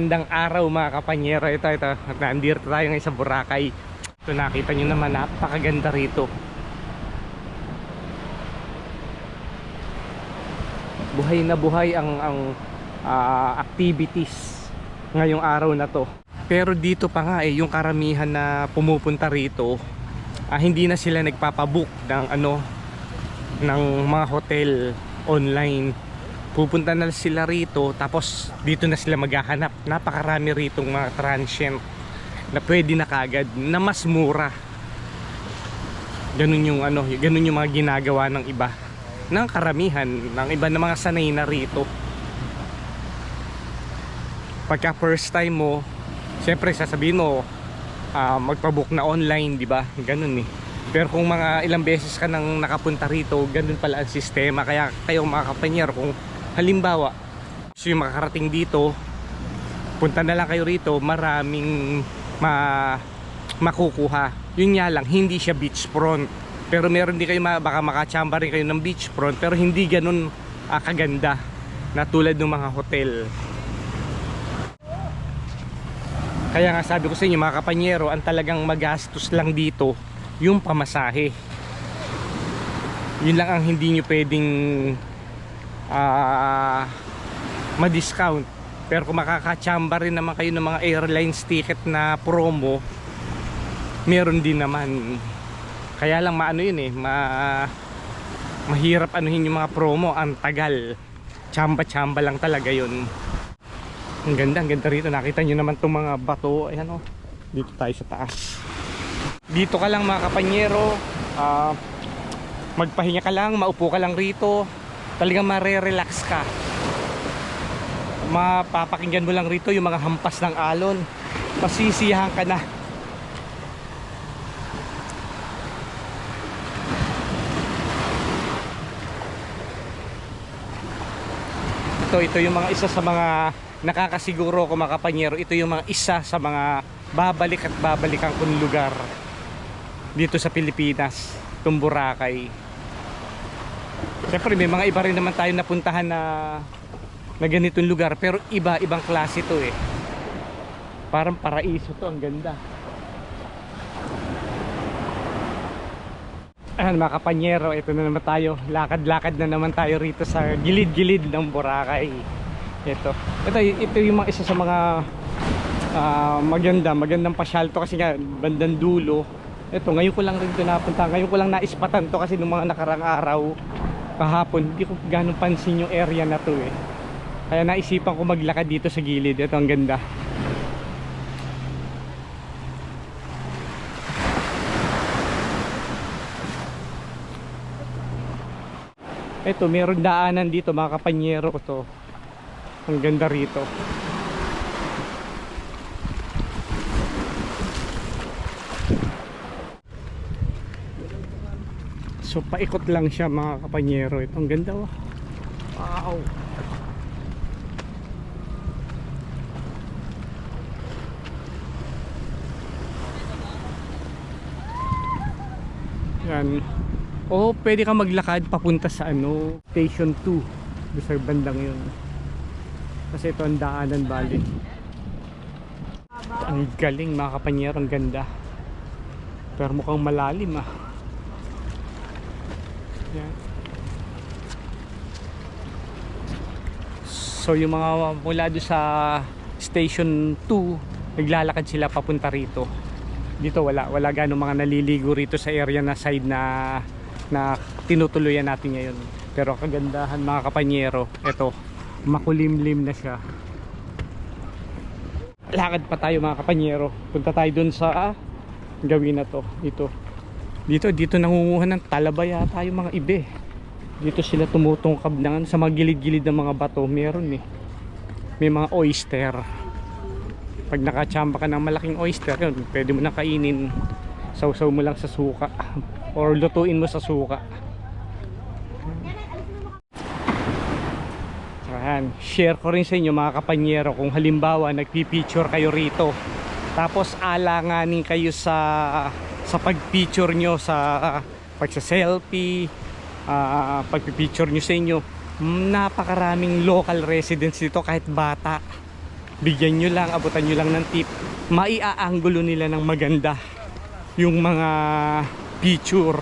Magandang araw mga kapanyero. Ito, ito. Nandito tayo ngayon sa Boracay. Ito nakita nyo naman, napakaganda rito. Buhay na buhay ang, ang ah, activities ngayong araw na to. Pero dito pa nga eh, yung karamihan na pumupunta rito, ah, hindi na sila nagpapabook ng ano, ng mga hotel online pupunta na sila rito tapos dito na sila maghahanap. Napakarami rito mga transient na pwede na kagad na mas mura. Ganun yung ano ganun yung mga ginagawa ng iba. Ng karamihan ng iba na mga sanay na rito. Pagka first time mo syempre sasabihin mo ah, magpabook na online di ba? Ganun eh. Pero kung mga ilang beses ka nang nakapunta rito ganun pala ang sistema. Kaya kayong mga kapanyero kung halimbawa so yung makakarating dito punta na lang kayo rito maraming ma makukuha. Yun nga lang hindi siya beachfront. Pero meron din kayo baka makachamba rin kayo ng beachfront pero hindi ganun ah, kaganda na tulad ng mga hotel. Kaya nga sabi ko sa inyo mga kapanyero ang talagang magastos lang dito yung pamasahe. Yun lang ang hindi nyo pwedeng ah ma-discount. Pero kung makakachamba rin naman kayo ng mga airlines ticket na promo meron din naman. Kaya lang maano yun eh ma mahirap anuhin yung mga promo. Ang tagal. Chamba chamba lang talaga yun. Ang ganda ang ganda rito. Nakita nyo naman itong mga bato. Ayan o dito tayo sa taas. Dito ka lang mga kapanyero. Ah, magpahinga ka lang maupo ka lang rito talagang mare-relax ka. Mapapakinggan mo lang rito yung mga hampas ng alon. Masisiyahan ka na. Ito ito yung mga isa sa mga nakakasiguro ko mga kapanyero ito yung mga isa sa mga babalik at babalikan kong lugar dito sa Pilipinas itong Boracay Siyempre may mga iba rin naman tayo napuntahan na na ganitong lugar pero iba ibang klase to eh parang paraiso to ang ganda Ayan mga kapanyero, ito na naman tayo. Lakad-lakad na naman tayo rito sa gilid-gilid ng Boracay. Ito. Ito, ito yung mga isa sa mga ah, maganda, magandang pasyal to kasi nga bandang dulo. Ito, ngayon ko lang rin ito napunta. Ngayon ko lang naispatan to kasi nung mga nakarang araw kahapon, hindi ko ganong pansin yung area na to eh. Kaya naisipan ko maglakad dito sa gilid. Ito, ang ganda. Ito, meron daanan dito mga kapanyero to. Ang ganda rito. So paikot lang siya mga kapanyero. Ito ang ganda oh. Wow. Yan. O pwede ka maglakad papunta sa ano, Station 2. Doon sa bandang yun. Kasi ito ang daanan bali. Ang galing mga kapanyero, ang ganda. Pero mukhang malalim ah. So yung mga mula doon sa Station 2, naglalakad sila papunta rito. Dito wala, wala ganong mga naliligo rito sa area na side na na tinutuluyan natin ngayon. Pero kagandahan mga kapanyero, ito, makulimlim na siya. Lakad pa tayo mga kapanyero. Punta tayo dun sa gawin na to. Dito. Dito, dito nangunguha ng talabaya tayo mga ibe. Dito sila tumutungkab ng sa mga gilid-gilid ng mga bato. Meron eh. May mga oyster. Pag nakachamba ka ng malaking oyster, yun, pwede mo na kainin. Sausaw mo lang sa suka. Or lutuin mo sa suka. Ayan, share ko rin sa inyo mga kapanyero kung halimbawa nagpi-picture kayo rito. Tapos alanganin kayo sa sa pag-picture nyo sa pagsa-selfie, uh, pagpi-picture nyo sa inyo. Napakaraming local residents dito kahit bata. bigyan nyo lang, abutan nyo lang ng tip, maiaanggulo nila ng maganda yung mga picture.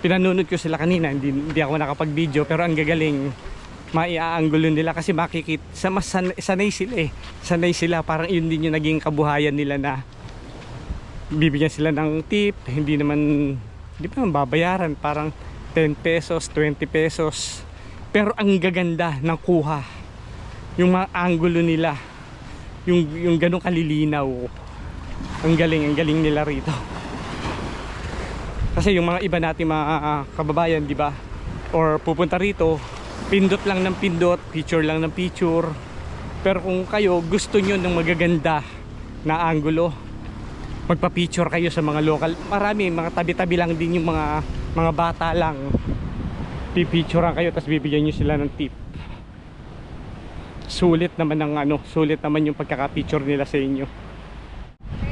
Pinanunod ko sila kanina, hindi, hindi ako nakapag-video pero ang gagaling maiaanggulo nila kasi makikita sa mas san- sanay sila eh. Sanay sila parang yun din yung naging kabuhayan nila na bibigyan sila ng tip, hindi naman hindi pa naman babayaran, parang 10 pesos, 20 pesos. Pero ang gaganda ng kuha. Yung mga angulo nila. Yung, yung ganong kalilinaw. Ang galing, ang galing nila rito. Kasi yung mga iba nating mga ah, kababayan, di ba? Or pupunta rito, pindot lang ng pindot, picture lang ng picture. Pero kung kayo gusto nyo ng magaganda na angulo, magpa-picture kayo sa mga local. Marami, mga tabi-tabi lang din yung mga mga bata lang. Pipicturean kayo tapos bibigyan nyo sila ng tip. Sulit naman ng ano, sulit naman yung pagkaka-picture nila sa inyo.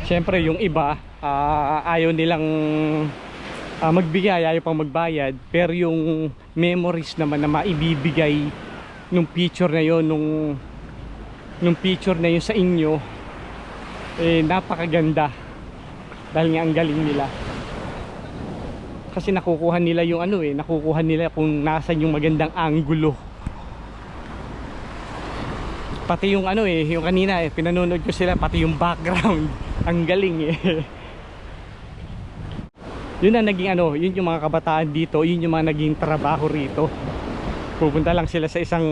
Siyempre yung iba, ah, ayaw nilang ah, magbigay, ayaw pang magbayad. Pero yung memories naman na maibibigay nung picture na yon nung nung picture na yun sa inyo eh napakaganda dahil nga ang galing nila. Kasi nakukuha nila yung ano eh nakukuha nila kung nasan yung magandang angulo. Pati yung ano eh yung kanina eh pinanonood ko sila pati yung background. Ang galing eh. Yun ang naging ano yun yung mga kabataan dito yun yung mga naging trabaho rito. Pupunta lang sila sa isang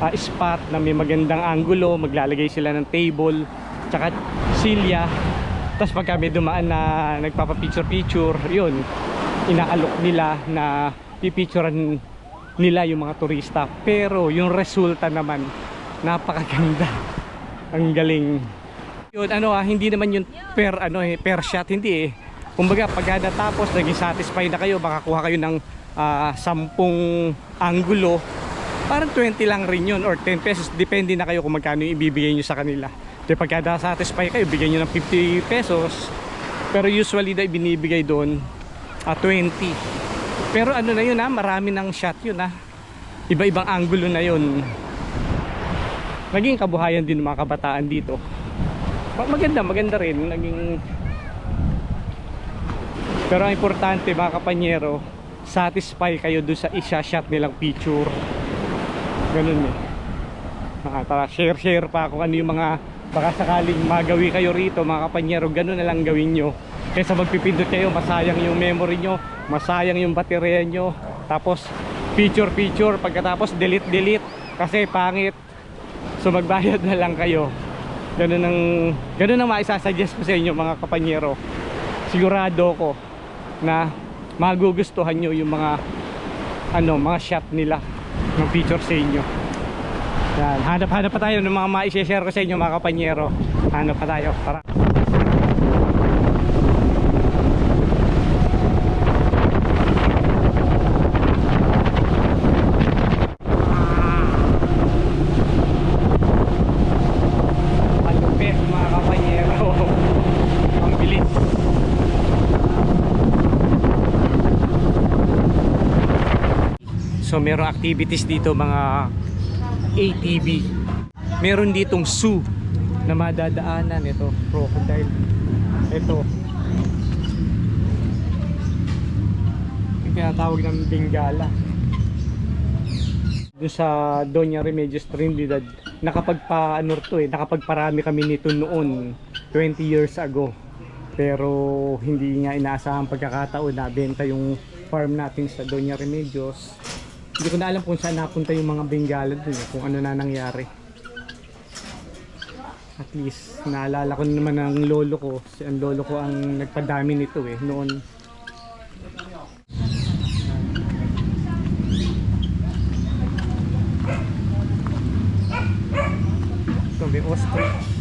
ah, spot na may magandang angulo maglalagay sila ng table tsaka silya tapos pagka may dumaan na nagpapapicture picture yun inaalok nila na pipicturean nila yung mga turista. Pero yung resulta naman napakaganda. Ang galing. Yun ano ah, hindi naman yun per ano eh, per shot hindi eh. Kumbaga pagka natapos naging satisfied na kayo makakuha kayo ng ah, 10 angulo. Parang 20 lang rin yun or 10 pesos depende na kayo kung magkano yung ibibigay nyo sa kanila Di pagka satisfy kayo bigyan nyo ng 50 pesos. Pero usually na binibigay doon ah, 20 pero ano na yun ha marami ng shot yun ha iba-ibang angulo na yun. Naging kabuhayan din ng mga kabataan dito. Ma- maganda maganda rin naging pero ang importante mga kapanyero satisfy kayo doon sa isa-shot nilang picture. Ganun eh. Mga tara share share pa kung ano yung mga baka sakaling magawi kayo rito mga kapanyero ganun na lang gawin nyo. Kaysa magpipindot kayo masayang yung memory nyo masayang yung baterya nyo. Tapos picture picture. Pagkatapos delete delete. Kasi pangit. So magbayad na lang kayo. Ganun ang ganun ang maisasuggest ko sa inyo mga kapanyero. Sigurado ko na magugustuhan nyo yung mga ano mga shot nila ng picture sa inyo yan. Hanap hanap pa tayo ng mga ma-share ko sa inyo mga kapanyero. Hanap pa tayo. Bilis. So meron activities dito mga ATV. Meron ditong zoo na madadaanan ito, crocodile. Ito. Yung tinatawag ng Bengala. Doon sa Doña Remedios Trinidad, nakapagpa ano to eh, nakapagparami kami nito noon 20 years ago. Pero hindi nga inaasahang pagkakataon na benta yung farm natin sa Doña Remedios hindi ko na alam kung saan napunta yung mga Bengala dun eh, kung ano na nangyari. At least, naalala ko naman ng lolo ko. Si ang lolo ko ang nagpadami nito eh, noon. Ito may ostrich.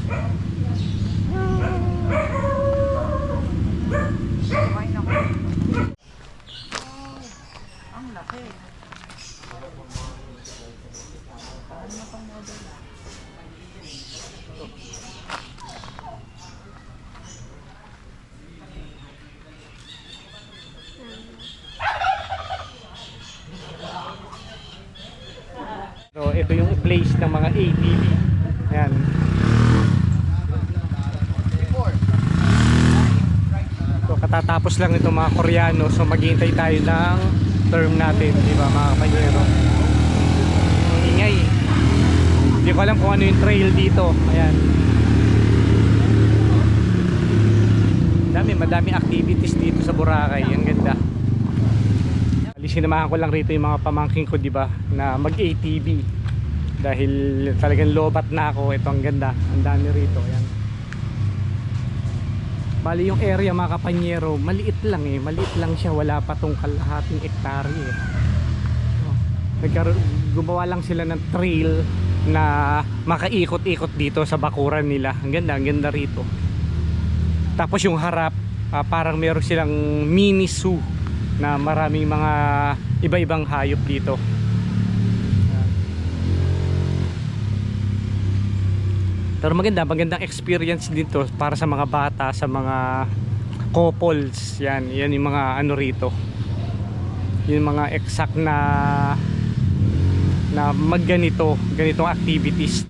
So ito yung place ng mga ATV Ayan. So katatapos lang itong mga Koreano so maghihintay tayo ng term natin, di ba mga kapanyero? Ang ingay. Hindi ko alam kung ano yung trail dito. Ayan. Dami, madami activities dito sa Boracay. Ang ganda. Alisin ko lang rito yung mga pamangking ko, di ba, na mag-ATV. Dahil talagang lobat na ako. Ito ang ganda. Ang dami rito. Ayan. Bali yung area mga kapanyero, maliit lang eh. Maliit lang siya. Wala pa tong kalahating ektarya eh. Nagkaroon, gumawa lang sila ng trail na makaikot-ikot dito sa bakuran nila. Ang ganda, ang ganda rito. Tapos yung harap, ah, parang meron silang mini zoo na maraming mga iba-ibang hayop dito. Pero maganda, magandang experience dito para sa mga bata, sa mga couples. Yan, yan yung mga ano rito. Yung mga exact na na magganito, ganitong activities.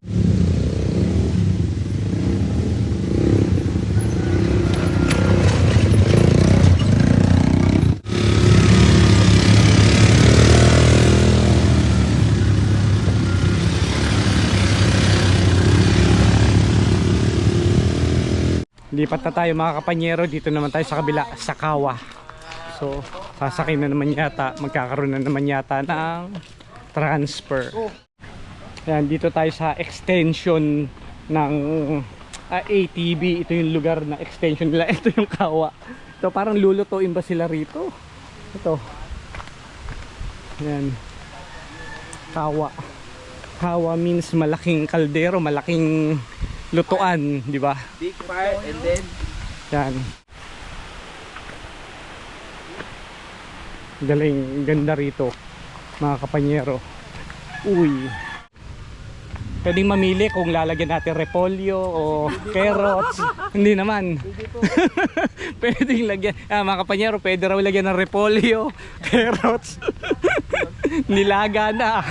Lipat na tayo mga kapanyero, dito naman tayo sa kabila, sa Kawa. So, sasakay na naman yata, magkakaroon na naman yata ng transfer. Ayan, dito tayo sa extension ng ah, ATB. Ito yung lugar na extension nila. Ito yung Kawa. Ito parang lulutuin ba sila rito? Ito. Ayan. Kawa. Kawa means malaking kaldero, malaking lutuan, di ba? Big fire and then Yan. Galing, ganda rito mga kapanyero. Uy. Pwedeng mamili kung lalagyan natin repolyo o carrots. Hindi naman. Pwedeng lagyan. Ah, mga kapanyero, pwede raw lagyan ng repolyo, carrots. Nilaga na.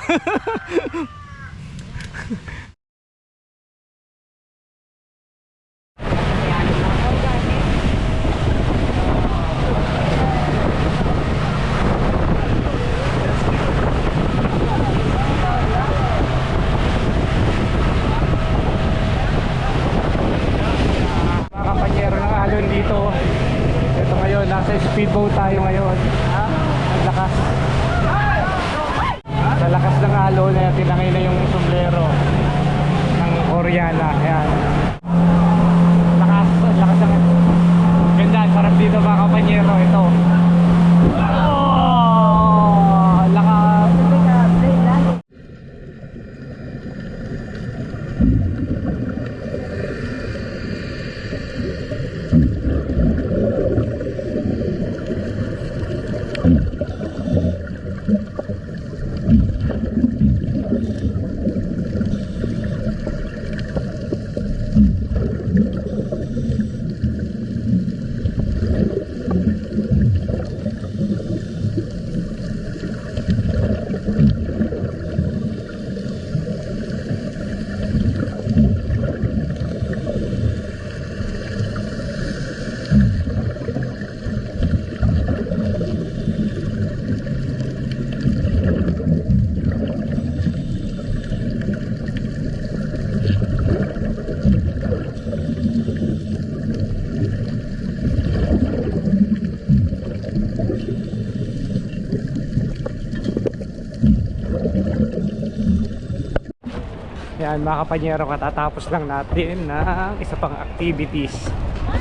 Yan mga kapanyero, katatapos lang natin ng isa pang activities.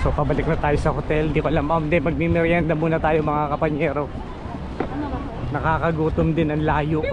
So pabalik na tayo sa hotel. Di ko alam, um, di, magmimerienda muna tayo mga kapanyero. Nakakagutom din ang layo.